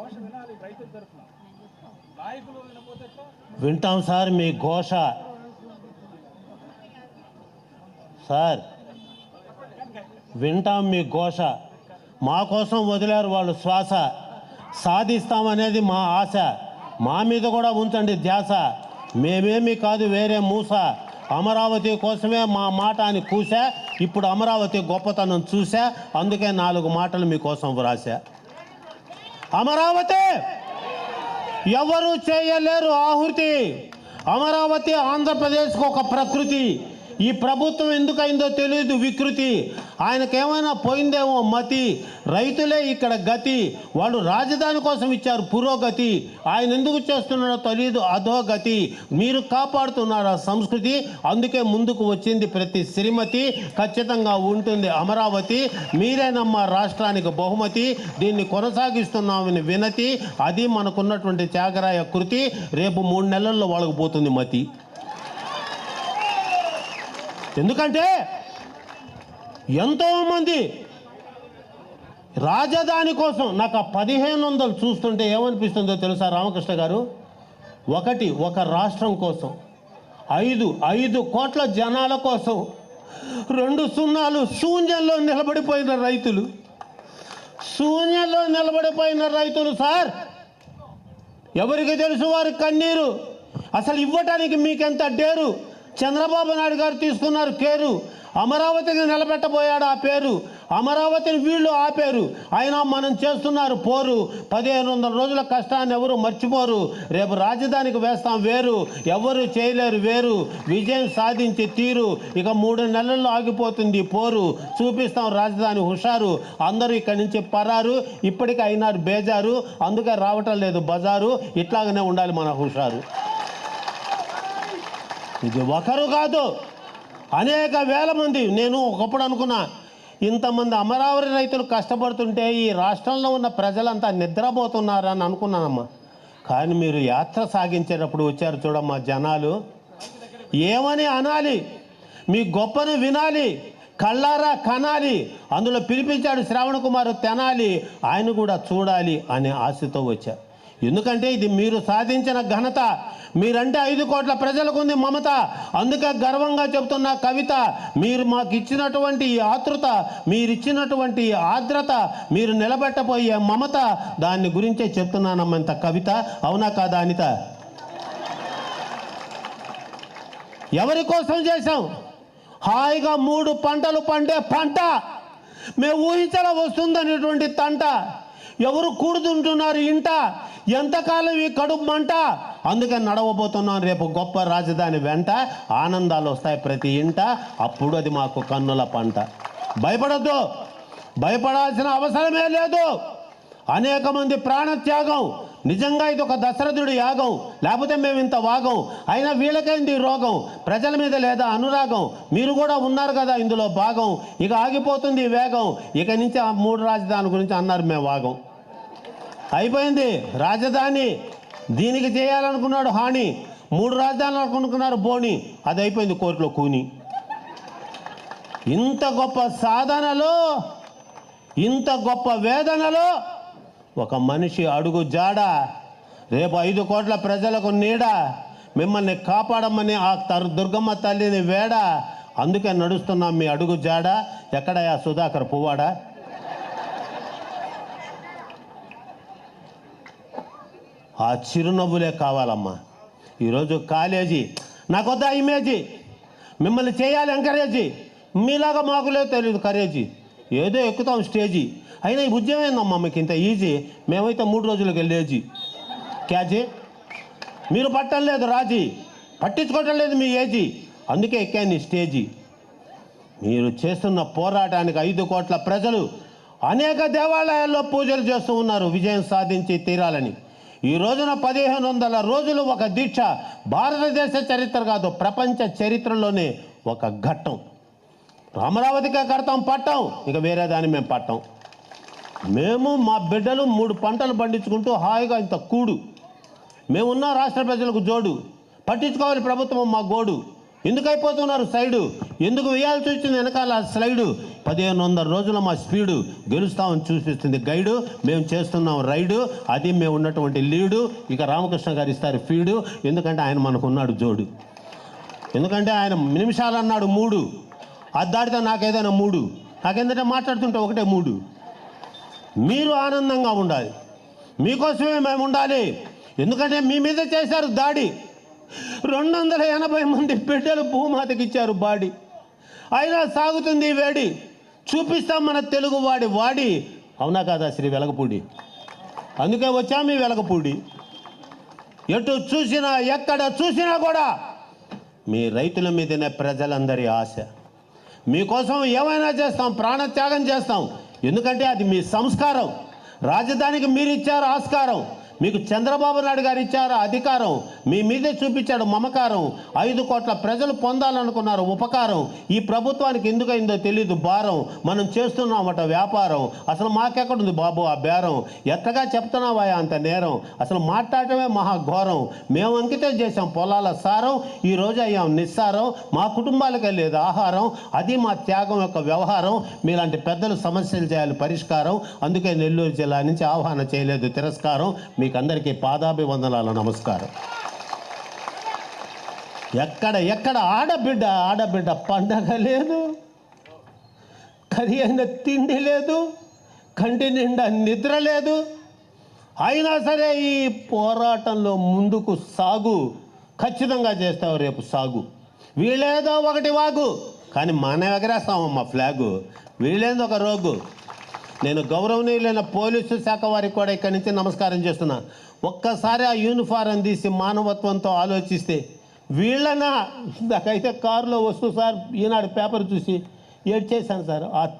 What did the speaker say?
ఘోష వినాలి రైతుల తరఫున. నాయకులు వినపోతే వింటాం సార్ మీ ఘోష. సార్ వింటాం మీ ఘోష. మా కోసం వదిలారు వాళ్ళు శ్వాస. సాధిస్తామనేది మా ఆశ. మా మీద కూడా ఉంచండి ధ్యాస. మేమేమి కాదు వేరే మూస. అమరావతి కోసమే మా మాట అని కూసా ఇప్పుడు అమరావతి గొప్పతనం చూసా అందుకే నాలుగు మాటలు మీకోసం వ్రాసా అమరావతి. ఎవరు చేయలేరు ఆహుతి. అమరావతి ఆంధ్రప్రదేశ్కు ఒక ప్రకృతి. ఈ ప్రభుత్వం ఎందుకైందో తెలియదు వికృతి. ఆయనకేమైనా పోయిందేమో మతి. రైతులే ఇక్కడ గతి. వాళ్ళు రాజధాని కోసం ఇచ్చారు పురోగతి. ఆయన ఎందుకు చేస్తున్నాడో తెలియదు అధోగతి మీరు కాపాడుతున్నారు ఆ సంస్కృతి? అందుకే ముందుకు వచ్చింది ప్రతి శ్రీమతి. ఖచ్చితంగా ఉంటుంది అమరావతి. మీరేనమ్మా రాష్ట్రానికి బహుమతి. దీన్ని కొనసాగిస్తున్నామని వినతి. అది మనకున్నటువంటి త్యాగరాయ కృతి. రేపు మూడు నెలల్లో వాళ్ళకు పోతుంది మతి. ఎందుకంటే ఎంతోమంది రాజధాని కోసం నాకు ఆ పదిహేను వందలు చూస్తుంటే ఏమనిపిస్తుందో తెలుసా రామకృష్ణ గారు? ఒకటి ఒక రాష్ట్రం కోసం. ఐదు ఐదు కోట్ల జనాల కోసం. రెండు సున్నాలు శూన్యంలో నిలబడిపోయిన రైతులు. శూన్యంలో నిలబడిపోయిన రైతులు సార్. ఎవరికి తెలుసు వారి కన్నీరు? అసలు ఇవ్వటానికి మీకెంత డేరు? చంద్రబాబు నాయుడు గారు తీసుకున్నారు పేరు. అమరావతిని నిలబెట్టబోయాడు ఆ పేరు. అమరావతిని వీళ్ళు ఆపేరు. అయినా మనం చేస్తున్నారు పోరు. పదిహేను వందల రోజుల కష్టాన్ని ఎవరు మర్చిపోరు. రేపు రాజధానికి వేస్తాం వేరు. ఎవరు చేయలేరు వేరు. విజయం సాధించి తీరు. ఇక మూడు నెలల్లో ఆగిపోతుంది పోరు. చూపిస్తాం రాజధాని హుషారు. అందరూ ఇక్కడి నుంచి పరారు. ఇప్పటికీ అయినారు బేజారు. అందుకే రావటం లేదు బజారు. ఇట్లాగనే ఉండాలి మన హుషారు. ఇది ఒకరు కాదు. అనేక వేల మంది. నేను ఒకప్పుడు అనుకున్నా ఇంతమంది అమరావతి రైతులు కష్టపడుతుంటే ఈ రాష్ట్రంలో ఉన్న ప్రజలంతా నిద్రపోతున్నారని అనుకున్నానమ్మా. కానీ మీరు యాత్ర సాగించేటప్పుడు వచ్చారు చూడమ్మా జనాలు. ఏమని అనాలి? మీ గొప్పను వినాలి. కళ్ళారా కనాలి. అందులో పిలిపించాడు శ్రావణ్ కుమార్ తెనాలి. ఆయన కూడా చూడాలి అనే ఆశతో వచ్చారు ఎందుకంటే ఇది మీరు సాధించిన ఘనత. మీరంటే ఐదు కోట్ల ప్రజలకు ఉంది మమత. అందుకే గర్వంగా చెబుతున్న కవిత మీరు మాకు ఇచ్చినటువంటి ఆతృత మీరిచ్చినటువంటి ఆర్ద్రత మీరు నిలబెట్టబోయే మమత దాన్ని గురించే చెప్తున్నానమ్మంత కవిత. అవునా కాదా అనిత? ఎవరి కోసం చేశాం హాయిగా మూడు పంటలు పండే పంట. మేము ఊహించలా వస్తుందనేటువంటి తంట. ఎవరు కూడుతుంటున్నారు ఇంట? ఎంతకాలం ఈ కడుపు మంట? అందుకే నడవబోతున్నాం రేపు గొప్ప రాజధాని వెంట. ఆనందాలు వస్తాయి ప్రతి ఇంట. అప్పుడు అది మాకు కన్నుల పంట. భయపడద్దు. భయపడాల్సిన అవసరమే లేదు. అనేక మంది ప్రాణత్యాగం. నిజంగా ఇది ఒక దశరథుడు యాగం. లేకపోతే మేము ఇంత వాగం. అయినా వీళ్ళకైంది రోగం? ప్రజల మీద లేదా అనురాగం? మీరు కూడా ఉన్నారు కదా ఇందులో భాగం. ఇక ఆగిపోతుంది వేగం. ఇక నుంచి ఆ మూడు రాజధాని గురించి అన్నారు మేము వాగం. అయిపోయింది. రాజధాని. దీనికి చేయాలనుకున్నాడు హాని. మూడు రాజధానులు అనుకున్నారు బోని. అది అయిపోయింది కోర్టులో కూని. ఇంత గొప్ప సాధనలో ఇంత గొప్ప వేదనలో ఒక మనిషి అడుగు జాడ రేపు ఐదు కోట్ల ప్రజలకు నీడ మిమ్మల్ని కాపాడమని ఆ తరు దుర్గమ్మ తల్లిని వేడ అందుకే నడుస్తున్నాం మీ అడుగు జాడ. ఎక్కడయా సుధాకర్ పువ్వాడా? ఆ చిరునవ్వులే కావాలమ్మా. ఈరోజు కాలేజీ నాకొద్దా ఇమేజీ? మిమ్మల్ని చేయాలి ఎంకరేజీ? మీలాగా మాకులే తెలియదు కరేజీ. ఏదో ఎక్కుతాం స్టేజీ. అయినా ఈ ఉద్యమం ఏందమ్మా మీకు ఇంత ఈజీ? మేమైతే మూడు రోజులకు వెళ్ళేజీ. క్యాజీ మీరు పట్టం లేదు రాజీ. పట్టించుకోవటం లేదు మీ ఏజీ. అందుకే ఎక్కాను ఈ స్టేజీ. మీరు చేస్తున్న పోరాటానికి ఐదు కోట్ల ప్రజలు అనేక దేవాలయాల్లో పూజలు చేస్తూ ఉన్నారు. విజయం సాధించి తీరాలని. ఈ రోజున పదిహేను వందల రోజులు ఒక దీక్ష భారతదేశ చరిత్ర కాదు ప్రపంచ చరిత్రలోనే ఒక ఘట్టం. అమరావతికే కడతాం పట్టాం ఇక వేరే దాన్ని మేము పట్టాం. మేము మా బిడ్డలు మూడు పంటలు పండించుకుంటూ హాయిగా ఇంత కూడు. మేమున్న రాష్ట్ర ప్రజలకు జోడు. పట్టించుకోవాలి ప్రభుత్వం మా గోడు. ఎందుకు అయిపోతున్నారు సైడు ఎందుకు వేయాల్సి వచ్చింది వెనకాల స్లైడు? పదిహేను వందల రోజుల మా స్పీడు గెలుస్తామని చూపిస్తుంది గైడు మేము చేస్తున్నాం రైడు అది మేము ఉన్నటువంటి లీడు ఇక రామకృష్ణ గారు ఇస్తారు ఫీడు ఎందుకంటే ఆయన మనకు ఉన్నాడు జోడు. ఎందుకంటే ఆయన నిమిషాలు అన్నాడు మూడు అది దాటితే నాకేదైనా మూడు నాకేందంటే మాట్లాడుతుంటే ఒకటే మూడు. మీరు ఆనందంగా ఉండాలి. మీకోసమే మేము ఉండాలి. ఎందుకంటే మీ మీద చేశారు దాడి. రెండు వందల ఎనభై మంది బిడ్డలు భూమాతకి ఇచ్చారు బాడీ. అయినా సాగుతుంది వేడి. చూపిస్తాం మన తెలుగు వాడి వాడి. అవునా కాదా శ్రీ వెలగపూడి? అందుకే వచ్చాము మీ వెలగపూడి. ఎటు చూసినా ఎక్కడ చూసినా కూడా మీ రైతుల మీదనే ప్రజలందరి ఆశ. మీకోసం ఏమైనా చేస్తాం ప్రాణత్యాగం చేస్తాం. ఎందుకంటే అది మీ సంస్కారం. రాజధానికి మీరు ఇచ్చారు ఆస్కారం. మీకు చంద్రబాబు నాయుడు గారు ఇచ్చారు అధికారం. మీ మీదే చూపించాడు మమకారం. ఐదు కోట్ల ప్రజలు పొందాలనుకున్నారు ఉపకారం. ఈ ప్రభుత్వానికి ఎందుకైందో తెలియదు భారం. మనం చేస్తున్నామట వ్యాపారం. అసలు మాకెక్కడుంది బాబు ఆ బేరం? ఎత్తగా చెప్తున్నావా అంత నేరం? అసలు మాట్లాడటమే మహాఘోరం మేము అంకితం చేసాం పొలాల సారం ఈ రోజు అయ్యాం నిస్సారం. మా కుటుంబాలకే లేదు ఆహారం. అది మా త్యాగం యొక్క వ్యవహారం. మీలాంటి పెద్దలు సమస్యలు చేయాలి పరిష్కారం. అందుకే నెల్లూరు జిల్లా నుంచి ఆహ్వానం చేయలేదు తిరస్కారం. మీ మీకు అందరికీ పాదాభివందనాల నమస్కారం. ఎక్కడ ఎక్కడ ఆడబిడ్డ ఆడబిడ్డ పండగ లేదు కరి అయిన తిండి లేదు కంటి నిండా నిద్ర లేదు. అయినా సరే ఈ పోరాటంలో ముందుకు సాగు ఖచ్చితంగా చేస్తావు రేపు సాగు. వీళ్ళేదో ఒకటి వాగు కానీ మనం ఎగరేస్తామమ్మా ఫ్లాగు. వీళ్ళేదో ఒక రోగు. నేను గౌరవనీయులైన పోలీసు శాఖ వారికి కూడా ఇక్కడి నుంచి నమస్కారం చేస్తున్నా. ఒక్కసారి ఆ యూనిఫారం తీసి మానవత్వంతో ఆలోచిస్తే వీళ్ళనా? నాకైతే కారులో వస్తూ సార్ ఈనాడు పేపర్ చూసి ఏడ్ చేశాను సార్